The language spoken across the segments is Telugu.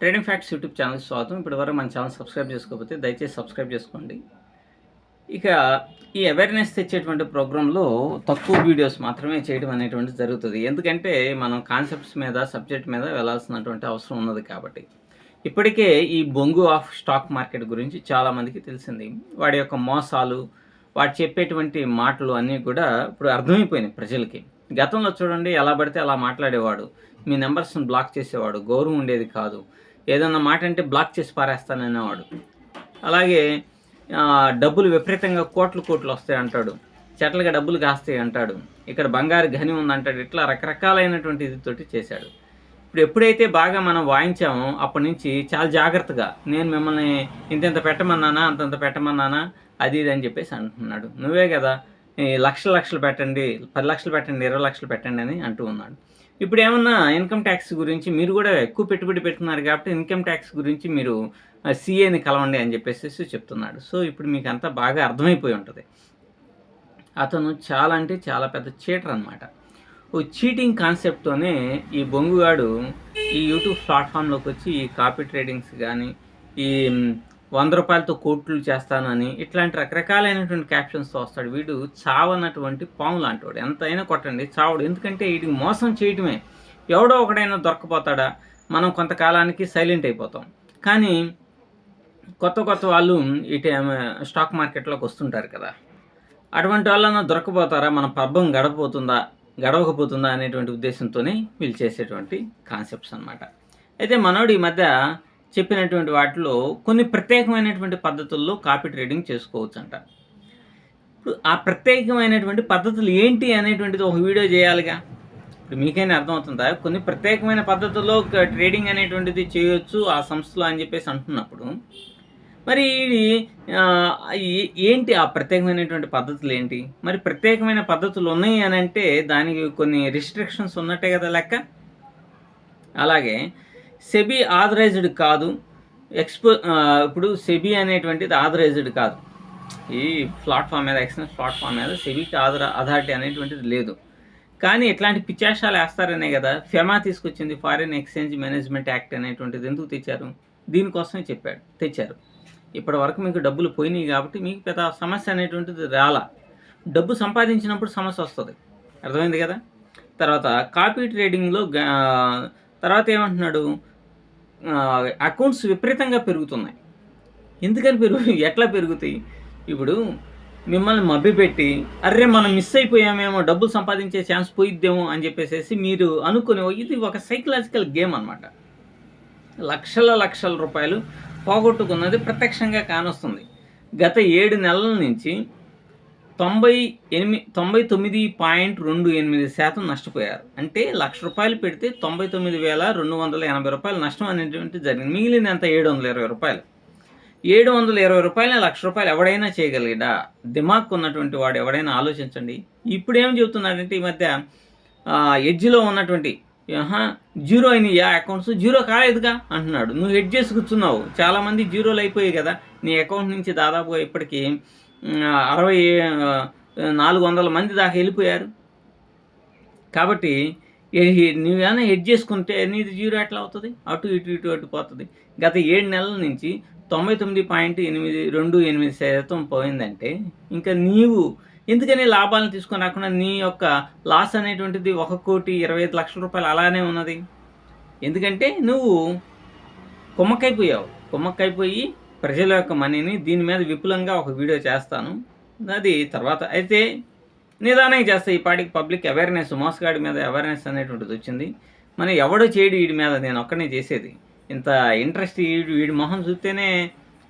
ట్రేడింగ్ ఫ్యాక్ట్స్ యూట్యూబ్ ఛానల్ స్వాగతం. ఇప్పటి వరకు మన ఛానల్ సబ్స్క్రైబ్ చేసుకోకపోతే దయచేసి సబ్స్క్రైబ్ చేసుకోండి. ఇక ఈ అవేర్నెస్ తెచ్చేటువంటి ప్రోగ్రాంలో తక్కువ వీడియోస్ మాత్రమే చేయడం అనేటువంటి జరుగుతుంది. ఎందుకంటే మనం కాన్సెప్ట్స్ మీద సబ్జెక్ట్ మీద వెళ్ళాల్సినటువంటి అవసరం ఉన్నది కాబట్టి. ఇప్పటికే ఈ బొంగు ఆఫ్ స్టాక్ మార్కెట్ గురించి చాలామందికి తెలిసింది. వాడి యొక్క మోసాలు వాడు చెప్పేటువంటి మాటలు అన్నీ కూడా ఇప్పుడు అర్థమైపోయినాయి ప్రజలకి. గతంలో చూడండి ఎలా పడితే అలా మాట్లాడేవాడు. మీ నెంబర్స్ని బ్లాక్ చేసేవాడు. గౌరవం ఉండేది కాదు. ఏదన్నా మాట అంటే బ్లాక్ చేసి పారేస్తాననేవాడు అలాగే డబ్బులు విపరీతంగా కోట్లు కోట్లు వస్తాయి అంటాడు. చెట్లగా డబ్బులు కాస్తాయి అంటాడు. ఇక్కడ బంగారు గని ఉందంటాడు. ఇట్లా రకరకాలైనటువంటి ఇదితోటి చేశాడు. ఇప్పుడు ఎప్పుడైతే బాగా మనం వాయించామో అప్పటి నుంచి చాలా జాగ్రత్తగా నేను మిమ్మల్ని ఇంతెంత పెట్టమన్నానా అంతంత పెట్టమన్నానా అది ఇది అని చెప్పేసి అంటున్నాడు. నువ్వే కదా లక్షలు లక్షలు పెట్టండి పది లక్షలు పెట్టండి ఇరవై లక్షలు పెట్టండి అని అంటూ ఉన్నాడు. ఇప్పుడు ఏమన్నా ఇన్కమ్ ట్యాక్స్ గురించి మీరు కూడా ఎక్కువ పెట్టుబడి పెట్టున్నారు కాబట్టి ఇన్కమ్ ట్యాక్స్ గురించి మీరు సీఏని కలవండి అని చెప్పేసి చెప్తున్నాడు. సో ఇప్పుడు మీకు అంతా బాగా అర్థమైపోయి ఉంటుంది. అతను చాలా అంటే చాలా పెద్ద చీటర్ అనమాట ఓ చీటింగ్ కాన్సెప్ట్తోనే ఈ బొంగుగాడు ఈ యూట్యూబ్ ప్లాట్ఫామ్లోకి వచ్చి ఈ కాపీ ట్రేడింగ్స్ కానీ ఈ వంద రూపాయలతో కోట్లు చేస్తానని ఇట్లాంటి రకరకాలైనటువంటి క్యాప్షన్స్తో వస్తాడు వీడు చావనటువంటి పాము లాంటివాడు. ఎంతైనా కొట్టండి చావడు. ఎందుకంటే వీడికి మోసం చేయటమే. ఎవడో ఒకడైనా దొరకపోతాడా? మనం కొంతకాలానికి సైలెంట్ అయిపోతాం. కానీ కొత్త కొత్త వాళ్ళు ఇటు స్టాక్ మార్కెట్లోకి వస్తుంటారు కదా. అటువంటి వాళ్ళన్నా దొరకపోతారా? మన పబ్బం గడపబోతుందా? గడవకపోతుందా? అనేటువంటి ఉద్దేశంతోనే వీళ్ళు చేసేటువంటి కాన్సెప్ట్స్ అనమాట అయితే మనోడు ఈ మధ్య చెప్పినటువంటి వాటిలో కొన్ని ప్రత్యేకమైనటువంటి పద్ధతుల్లో కాపీ ట్రేడింగ్ చేసుకోవచ్చు అంట ఇప్పుడు ఆ ప్రత్యేకమైనటువంటి పద్ధతులు ఏంటి అనేటువంటిది ఒక వీడియో చేయాలిగా. ఇప్పుడు మీకైనా అర్థమవుతుందా? కొన్ని ప్రత్యేకమైన పద్ధతుల్లో ట్రేడింగ్ అనేటువంటిది చేయొచ్చు ఆ సంస్థలో అని చెప్పేసి అంటున్నప్పుడు. మరి ఇది ఏంటి ఆ ప్రత్యేకమైనటువంటి పద్ధతులు ఏంటి? మరి ప్రత్యేకమైన పద్ధతులు ఉన్నాయి అని అంటే దానికి కొన్ని రిస్ట్రిక్షన్స్ ఉన్నట్టే కదా లెక్క? అలాగే సెబీ ఆథరైజ్డ్ కాదు. ఎక్స్పో ఇప్పుడు సెబీ అనేటువంటిది ఆథరైజ్డ్ కాదు. ఈ ప్లాట్ఫామ్ మీద ఎక్స్చెంజ్ ప్లాట్ఫామ్ మీద సెబీకి ఆధార అథారిటీ అనేటువంటిది లేదు. కానీ ఇట్లాంటి పిచ్చాషాలు వేస్తారనే కదా ఫెమా తీసుకొచ్చింది ఫారిన్ ఎక్స్చేంజ్ మేనేజ్మెంట్ యాక్ట్ అనేటువంటిది ఎందుకు తెచ్చారు? దీనికోసమే చెప్పాడు తెచ్చారు. ఇప్పటి వరకు మీకు డబ్బులు పోయినాయి కాబట్టి మీకు పెద్ద సమస్య అనేటువంటిది రాలా. డబ్బు సంపాదించినప్పుడు సమస్య వస్తుంది. అర్థమైంది కదా? తర్వాత కాపీ ట్రేడింగ్లో తర్వాత ఏమంటున్నాడు? అకౌంట్స్ విపరీతంగా పెరుగుతున్నాయి. ఎందుకని పెరుగు? ఎట్లా పెరుగుతాయి? ఇప్పుడు మిమ్మల్ని మభ్యపెట్టి అర్రే మనం మిస్ అయిపోయామేమో డబ్బులు సంపాదించే ఛాన్స్ పోయిద్దేమో అని చెప్పేసి మీరు అనుకునే ఇది ఒక సైకలాజికల్ గేమ్ అన్నమాట. లక్షల లక్షల రూపాయలు పోగొట్టుకున్నది ప్రత్యక్షంగా కానొస్తుంది. గత ఏడు నెలల నుంచి తొంభై ఎనిమిది తొంభై తొమ్మిది పాయింట్ రెండు ఎనిమిది శాతం నష్టపోయారు. అంటే లక్ష రూపాయలు పెడితే తొంభై తొమ్మిది వేల రెండు వందల ఎనభై రూపాయలు నష్టం అనేటువంటి జరిగింది. మిగిలిన ఎంత ఏడు వందల ఇరవై రూపాయలు. ఏడు వందల ఇరవై రూపాయలని లక్ష రూపాయలు ఎవడైనా చేయగలిగాడా? దిమాగ్ ఉన్నటువంటి వాడు ఎవడైనా ఆలోచించండి. ఇప్పుడు ఏం చెబుతున్నాడంటే ఈ మధ్య ఎడ్జ్లో ఉన్నటువంటి జీరో అయినాయి అకౌంట్స్. జీరో కాలేదుగా? అంటున్నాడు. నువ్వు హెడ్ చేసి కూర్చున్నావు. చాలామంది జీరోలు అయిపోయాయి కదా. నీ అకౌంట్ నుంచి దాదాపుగా ఇప్పటికీ అరవై నాలుగు వందల మంది దాకా వెళ్ళిపోయారు. కాబట్టి ఏ- నువ్వేమైనా హెడ్ చేసుకుంటే నీది జీరో ఎట్లా అవుతుంది? అటు ఇటు ఇటు అటు పోతుంది. గత ఏడు నెలల నుంచి తొంభై తొమ్మిది పాయింట్ ఎనిమిది రెండు ఎనిమిది శాతం పోయిందంటే ఇంకా నీవు ఎందుకని లాభాలను తీసుకొని రాకుండా నీ యొక్క లాస్ అనేటువంటిది ఒక కోటి ఇరవై ఐదు లక్షల రూపాయలు అలానే ఉన్నది? ఎందుకంటే నువ్వు కుమ్మక్కైపోయావు. కుమ్మక్కైపోయి ప్రజల యొక్క మనీని దీని మీద విపులంగా ఒక వీడియో చేస్తాను. అది తర్వాత అయితే నిదానంగా చేస్తే ఈ పాటికి పబ్లిక్ అవేర్నెస్ మోసగాడి మీద అవేర్నెస్ అనేటువంటిది వచ్చింది. మన ఎవడో చేయడు వీడి మీద? నేను ఒక్కనే చేసేది. ఇంత ఇంట్రెస్ట్ వీడి వీడి మొహం చూస్తేనే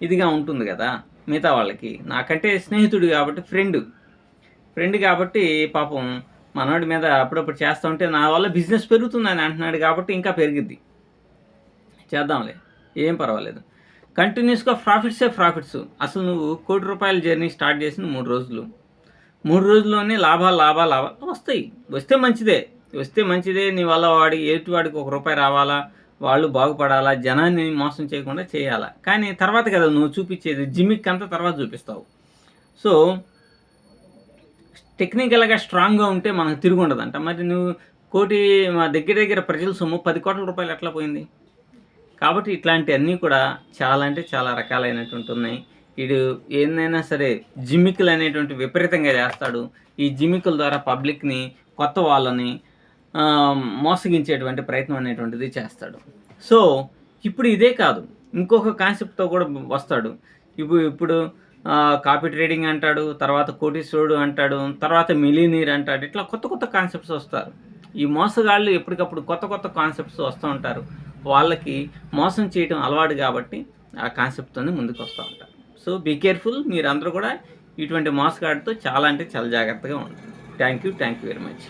ఇదిగా ఉంటుంది కదా మిగతా వాళ్ళకి. నాకంటే స్నేహితుడు కాబట్టి ఫ్రెండ్ ఫ్రెండ్ కాబట్టి పాపం మనోడి మీద అప్పుడప్పుడు చేస్తూ ఉంటే నా వల్ల బిజినెస్ పెరుగుతుందని అంటున్నాడు కాబట్టి ఇంకా పెరిగిద్ది. చేద్దాంలే. ఏం పర్వాలేదు. కంటిన్యూస్గా ప్రాఫిట్సే ప్రాఫిట్స్. అసలు నువ్వు కోటి రూపాయల జర్నీ స్టార్ట్ చేసిన మూడు రోజులు. మూడు రోజుల్లోనే లాభాలు లాభాలు లాభాలు వస్తాయి. వస్తే మంచిదే. వస్తే మంచిదే నీ వల్ల వాడి ఎదుటి వాడికి ఒక రూపాయి రావాలా వాళ్ళు బాగుపడాలా జనాన్ని మోసం చేయకుండా చేయాలా. కానీ తర్వాత కదా నువ్వు చూపించేది జిమ్మిక్ అంతా తర్వాత చూపిస్తావు. సో టెక్నికల్గా స్ట్రాంగ్గా ఉంటే మనకు తిరిగి ఉండదంట మరి నువ్వు కోటి మా దగ్గర దగ్గర ప్రజల సొమ్ము పది కోట్ల రూపాయలు ఎట్లా పోయింది? కాబట్టి ఇట్లాంటివన్నీ కూడా చాలా అంటే చాలా రకాలైనటువంటి ఉన్నాయి వీడు ఏందైనా సరే జిమ్మికులు అనేటువంటి విపరీతంగా చేస్తాడు. ఈ జిమ్మికుల ద్వారా పబ్లిక్ని కొత్త వాళ్ళని మోసగించేటువంటి ప్రయత్నం అనేటువంటిది చేస్తాడు. సో ఇప్పుడు ఇదే కాదు. ఇంకొక కాన్సెప్ట్తో కూడా వస్తాడు. ఇప్పుడు ఇప్పుడు కాపీ ట్రేడింగ్ అంటాడు తర్వాత కోటీశ్వరుడు అంటాడు తర్వాత మిలీనీర్ అంటాడు ఇట్లా కొత్త కొత్త కాన్సెప్ట్స్ వస్తారు. ఈ మోసగాళ్ళు ఎప్పటికప్పుడు కొత్త కొత్త కాన్సెప్ట్స్ వస్తూ ఉంటారు. వాళ్ళకి మోసం చేయడం అలవాటు కాబట్టి ఆ కాన్సెప్ట్తోనే ముందుకు వస్తూ ఉంటారు సో బీ కేర్ఫుల్ మీరందరూ కూడా ఇటువంటి మోసగాడితో చాలా అంటే చాలా జాగ్రత్తగా ఉంటుంది thank you thank you very much